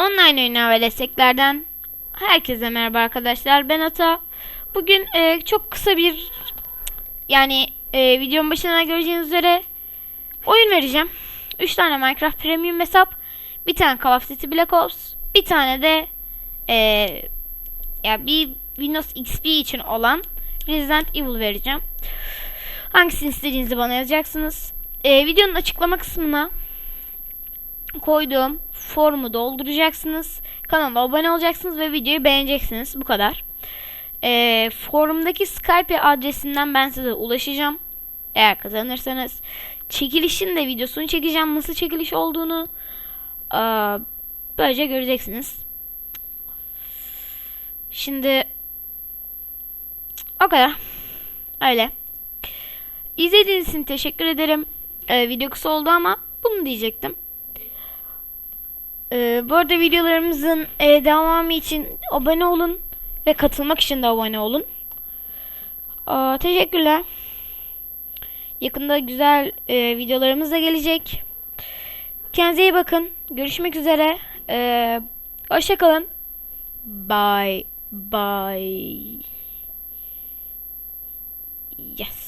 Online oyunlar ve desteklerden herkese merhaba arkadaşlar. Ben Ata. Bugün e, çok kısa bir yani e, videonun başına göreceğiniz üzere oyun vereceğim. 3 tane Minecraft Premium hesap, bir tane Call of Duty Black Ops, bir tane de e, ya bir Windows XP için olan Resident Evil vereceğim. Hangisini istediğinizi bana yazacaksınız. E, videonun açıklama kısmına koyduğum formu dolduracaksınız. Kanala abone olacaksınız ve videoyu beğeneceksiniz. Bu kadar. Ee, forumdaki Skype adresinden ben size ulaşacağım. Eğer kazanırsanız. Çekilişin de videosunu çekeceğim. Nasıl çekiliş olduğunu. Aa, böylece göreceksiniz. Şimdi o kadar. Öyle. İzlediğiniz için teşekkür ederim. Ee, video kısa oldu ama bunu diyecektim. Ee, bu arada videolarımızın e, devamı için abone olun ve katılmak için de abone olun. Aa, teşekkürler. Yakında güzel e, videolarımız da gelecek. Kendinize iyi bakın. Görüşmek üzere. Ee, Hoşçakalın. Bye. Bye. Yes.